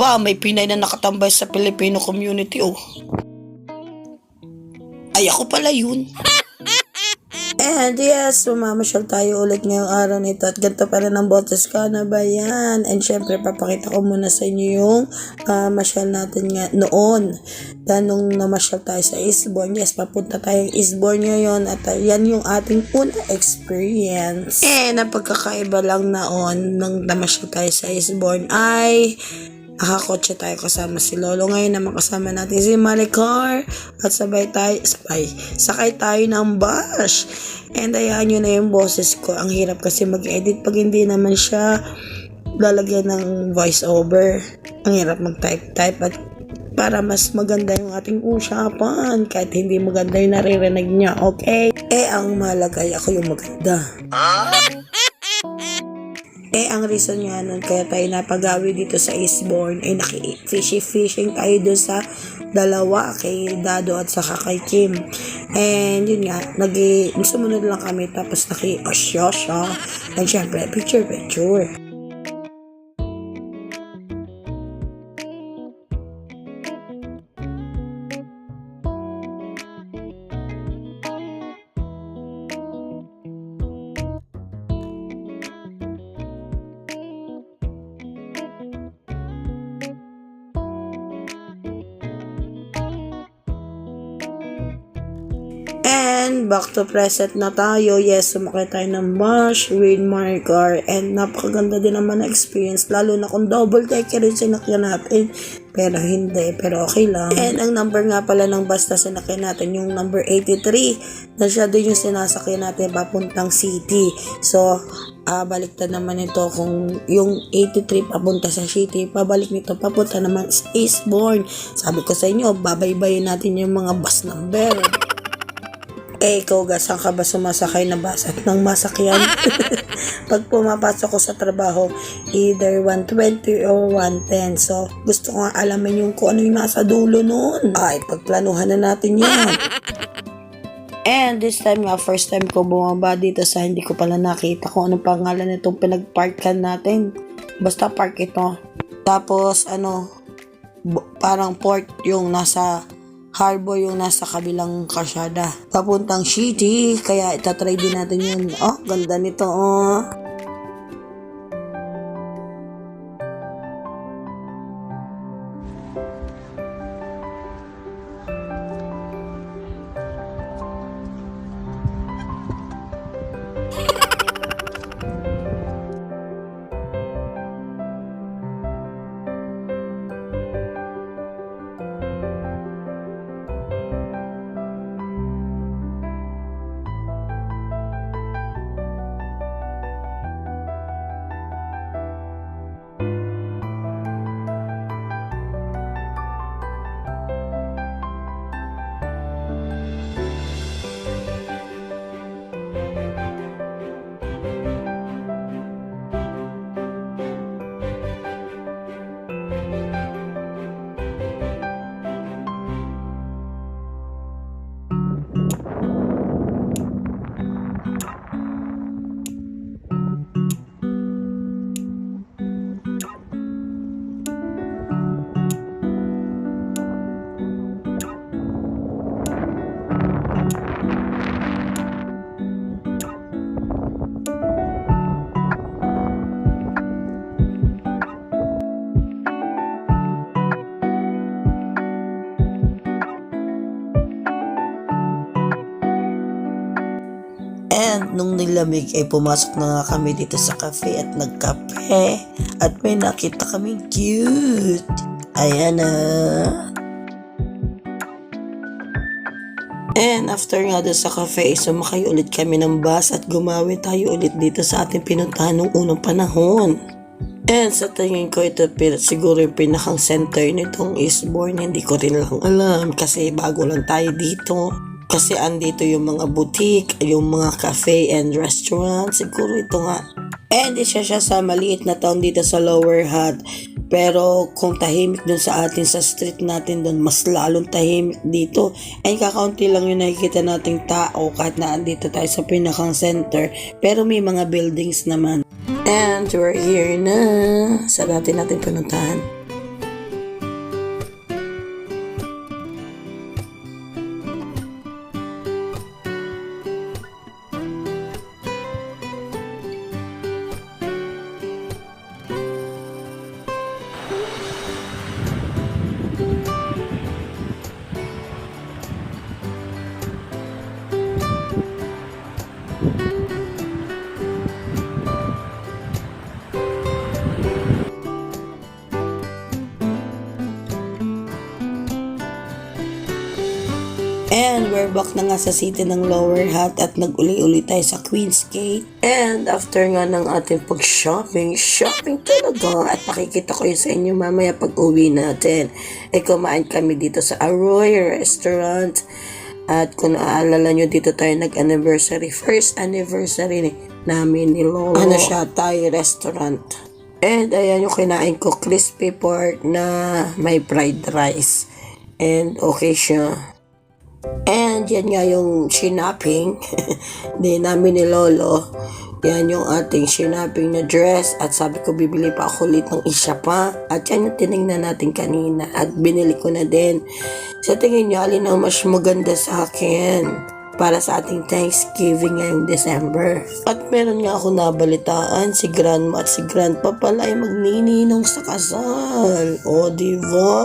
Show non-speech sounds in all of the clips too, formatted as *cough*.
pa, may Pinay na nakatambay sa Filipino community oh. Ay, ako pala yun. *laughs* And yes, mamasyal tayo ulit ngayong araw nito at ganito pa rin ang botes ka na ba yan? And syempre, papakita ko muna sa inyo yung ah, masyal natin nga noon. Dahil nung namasyal tayo sa Eastbourne, yes, papunta tayong Eastbourne ngayon at ah, yan yung ating una experience. Eh, pagkakaiba lang naon nung namasyal tayo sa Eastbourne ay Nakakotse tayo kasama si Lolo. Ngayon naman kasama natin si Maricar. At sabay tayo, sabay, sakay tayo ng bus. And ayan yun na yung boses ko. Ang hirap kasi mag-edit pag hindi naman siya lalagyan ng voice over. Ang hirap mag-type-type at para mas maganda yung ating usapan kahit hindi maganda yung naririnig niya, okay? Eh, ang malagay ako yung maganda. *laughs* Eh, ang reason nga nun, kaya tayo napagawi dito sa Eastbourne, eh, naki-fishy-fishing tayo dun sa dalawa, kay Dado at saka kay Kim. And, yun nga, nag sumunod lang kami, tapos naki-osyo siya. And, syempre, picture-picture. Back to present na tayo. Yes, sumakay tayo ng bus with Margar. And napakaganda din naman na experience. Lalo na kung double decker rin sinakyan natin. Pero hindi. Pero okay lang. And ang number nga pala ng bus na sinakyan natin, yung number 83. Na siya din yung sinasakyan natin papuntang city. So, ah baliktad naman ito kung yung 83 papunta sa city, pabalik nito papunta naman sa Eastbourne. Sabi ko sa inyo, babaybayin natin yung mga bus number. Eh, ikaw ga, saan ka ba sumasakay na bus at nang masakyan? *laughs* Pag pumapasok ko sa trabaho, either 120 or 110. So, gusto ko nga alamin yung kung ano yung nasa dulo noon. Ay, pagplanuhan na natin yan. *laughs* And this time nga, first time ko bumaba dito sa hindi ko pala nakita kung anong pangalan nitong pinagparkan natin. Basta park ito. Tapos, ano, parang port yung nasa harbor yung nasa kabilang kasyada. Papuntang city, kaya itatry din natin yun. Oh, ganda nito, oh. Nung nilamig ay pumasok na nga kami dito sa cafe at nagkape. At may nakita kami cute. Ayan na. And after nga doon sa cafe, sumakay ulit kami ng bus at gumawi tayo ulit dito sa ating pinuntahan nung unang panahon. And sa tingin ko ito siguro yung pinakang center nitong Eastbourne. Hindi ko rin lang alam kasi bago lang tayo dito. Kasi andito yung mga boutique, yung mga cafe and restaurant. Siguro ito nga. And isa siya sa maliit na town dito sa Lower Hutt. Pero kung tahimik dun sa atin sa street natin dun, mas lalong tahimik dito. Ay kakaunti lang yung nakikita nating tao kahit na andito tayo sa pinakang center. Pero may mga buildings naman. And we're here na sa dati natin pinuntahan. And we're back na nga sa city ng Lower Hat at nag-uli-uli tayo sa Queen's Gate. And after nga ng ating pag-shopping, shopping talaga at nakikita ko yun sa inyo mamaya pag uwi natin. E kumain kami dito sa Arroyo Restaurant. At kung naaalala nyo, dito tayo nag-anniversary. First anniversary namin ni Lolo. Ano siya, Thai restaurant. And ayan yung kinain ko, crispy pork na may fried rice. And okay siya. And yan nga yung shinaping *laughs* di namin ni Lolo. Yan yung ating shinaping na dress at sabi ko bibili pa ako ulit ng isa pa. At yan yung tinignan natin kanina at binili ko na din. Sa tingin niyo, alin ang mas maganda sa akin para sa ating Thanksgiving ngayong December. At meron nga ako nabalitaan, si Grandma at si Grandpa pala ay magnininong sa kasal. O, di ba?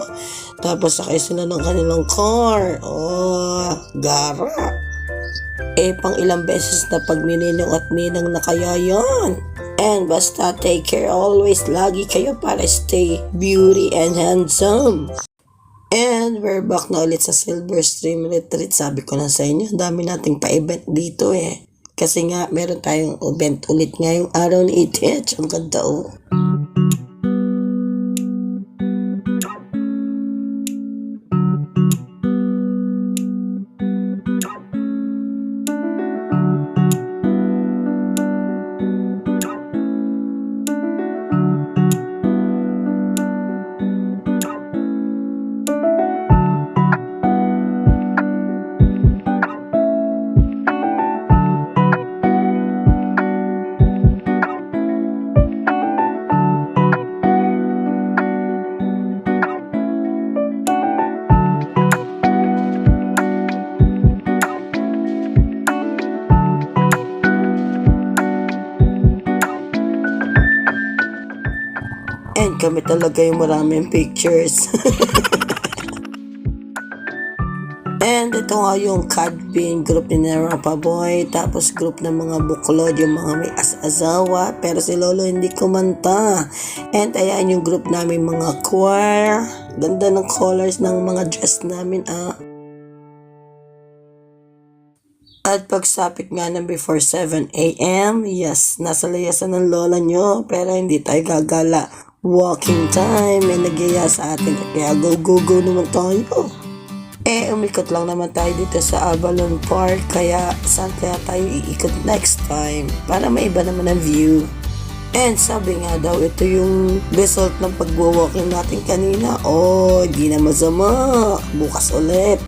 Tapos sakay sila ng kanilang car. Oh, gara. Eh, pang ilang beses na pagnininong at ninang na kaya yan. And basta take care always. Lagi kayo para stay beauty and handsome. And we're back na ulit sa Silver Stream Retreat. Sabi ko na sa inyo, dami nating pa-event dito eh. Kasi nga, meron tayong event ulit ngayong araw ni ETH. Ang ganda oh. Kami talaga yung maraming pictures. *laughs* And ito nga yung Cadbin group ni Narapa Boy. Tapos group ng mga buklod, yung mga may as-asawa. Pero si Lolo hindi kumanta. And ayan yung group namin mga choir. Ganda ng colors ng mga dress namin ah. At pagsapit nga ng before 7 a.m., yes, nasa layasan ng lola nyo, pero hindi tayo gagala. Walking time, may nagyaya sa atin, kaya go, go, go naman tayo. Eh, umikot lang naman tayo dito sa Avalon Park, kaya saan kaya tayo iikot next time, para may iba naman ang view. And sabi nga daw, ito yung result ng pag-walking natin kanina. Oh, di na masama. Bukas ulit.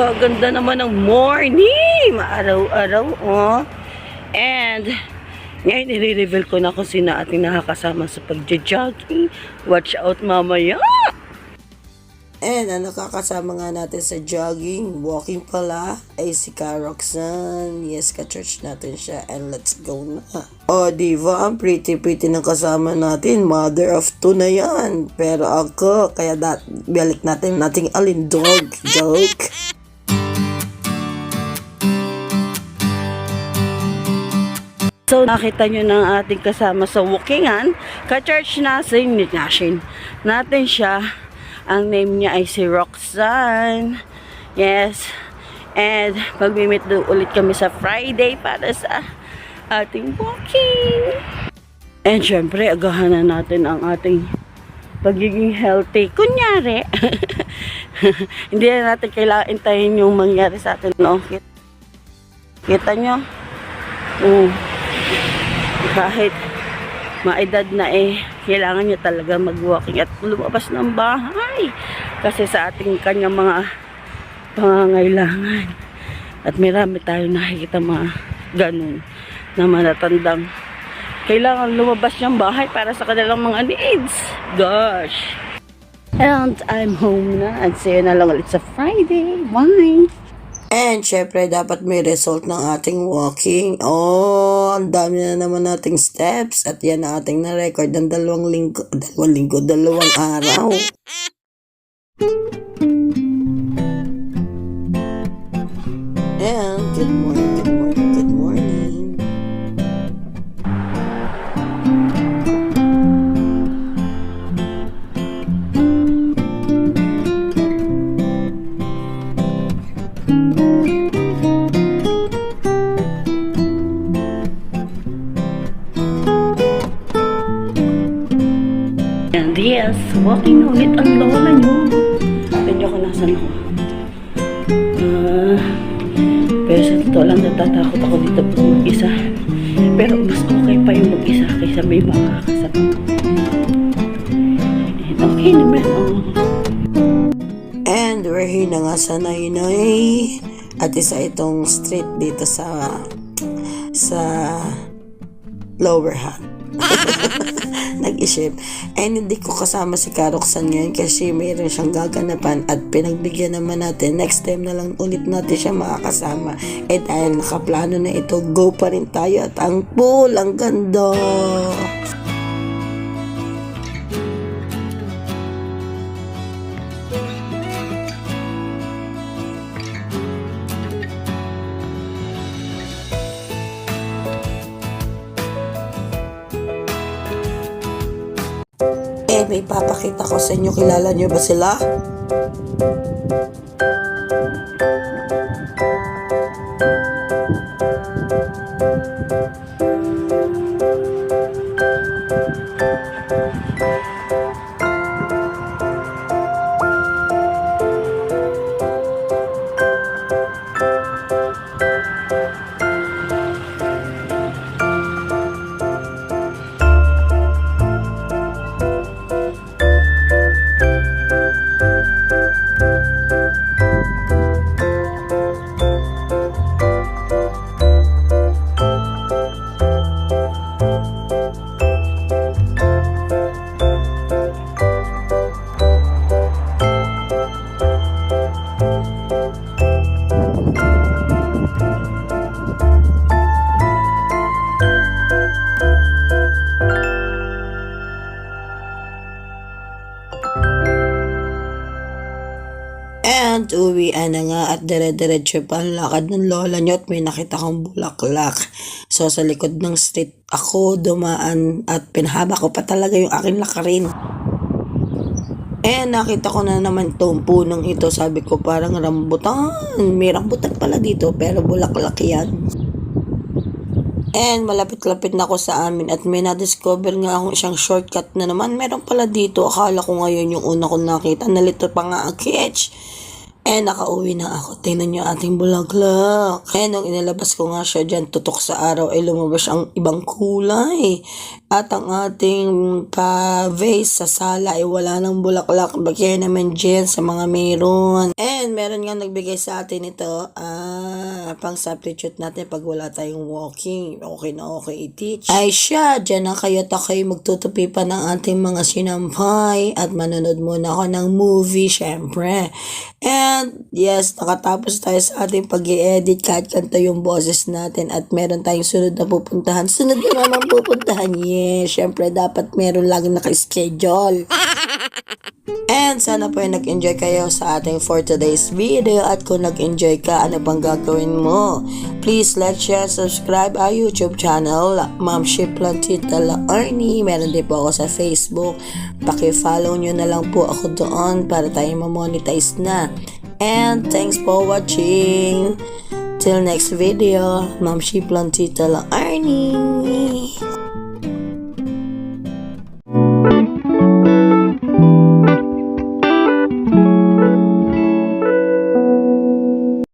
Ganda naman ng morning! Maaraw-araw, oh. And, ngayon i-reveal ko na kung sino ating nakakasama sa pagja-jogging. Watch out mamaya! And ang nakakasama nga natin sa jogging, walking pala, ay si Ka Roxanne. Yes, ka-church natin siya. And let's go na. Oh, diva, ang pretty-pretty ng kasama natin. Mother of two na yan. Pero ako, kaya dat balik natin nating alindog. Joke. So, nakita nyo ng ating kasama sa walkingan, ka-church natin, natin, natin siya. Ang name niya ay si Roxanne. Yes. And magmi-meet do ulit kami sa Friday para sa ating walking. And syempre, agahan na natin ang ating pagiging healthy. Kunyari, *laughs* hindi na natin kailangan intayin yung mangyari sa atin. No? Kita nyo? Mm kahit maedad na eh, kailangan niya talaga mag-walking at lumabas ng bahay. Kasi sa ating kanyang mga pangangailangan. At marami tayo nakikita mga ganun na manatandang kailangan lumabas ng bahay para sa kanilang mga needs. Gosh! And I'm home na. At see you na lang ulit sa Friday. Bye! And syempre, dapat may result ng ating walking. Oh, ang dami na naman nating steps. At yan ang ating na-record ng dalawang linggo, dalawang linggo, dalawang araw. *laughs* ulit ang lola nyo. Kanya ko nasan ako. Pero sa totoo lang natatakot ako dito po mag-isa. Pero mas okay pa yung mag-isa kaysa may mga kasama. Okay naman, oh. And we're here na nga sa Nainoy. At isa itong street dito sa sa lower hat. *laughs* Nag-isip. And hindi ko kasama si Karoksan ngayon kasi mayroon siyang gaganapan at pinagbigyan naman natin. Next time na lang ulit natin siya makakasama. Eh dahil nakaplano na ito, go pa rin tayo at ang pool, ang ganda. Eh, may papakita ko sa inyo. Kilala niyo ba sila? And uwian na nga at dire-diretso pa ang lakad ng lola niyo at may nakita kong bulaklak. So sa likod ng street ako dumaan at pinahaba ko pa talaga yung aking lakarin. Eh, nakita ko na naman itong punong ito. Sabi ko, parang rambutan. May rambutan pala dito, pero bulaklak yan. And malapit-lapit na ako sa amin at may na-discover nga akong isang shortcut na naman. Meron pala dito. Akala ko ngayon yung una ko nakita. Nalito pa nga ang catch. Eh, nakauwi na ako. Tingnan nyo ating bulaklak. Eh, nung inilabas ko nga siya dyan, tutok sa araw, ay lumabas ang ibang kulay. At ang ating pa-vase sa sala ay wala ng bulaklak. Bagay naman dyan sa mga meron. And meron nga nagbigay sa atin ito, ah, pang substitute natin pag wala tayong walking. Okay na okay i-teach. Ay siya, dyan na kayo at kayo magtutupi pa ng ating mga sinampay at manonood muna ako ng movie, syempre. And yes, nakatapos tayo sa ating pag edit kahit kanta yung boses natin at meron tayong sunod na pupuntahan. Sunod na naman pupuntahan, yes. Syempre, dapat meron laging naka-schedule. *laughs* And sana po ay nag-enjoy kayo sa ating for today's video at kung nag-enjoy ka, ano pang gagawin mo? Please like, share, subscribe our YouTube channel, Ma'am Shiplan Tita Arnie. Meron din po ako sa Facebook. Paki-follow nyo na lang po ako doon para tayo ma-monetize na. And thanks for watching. Till next video, Ma'am Shiplan Tita Arnie.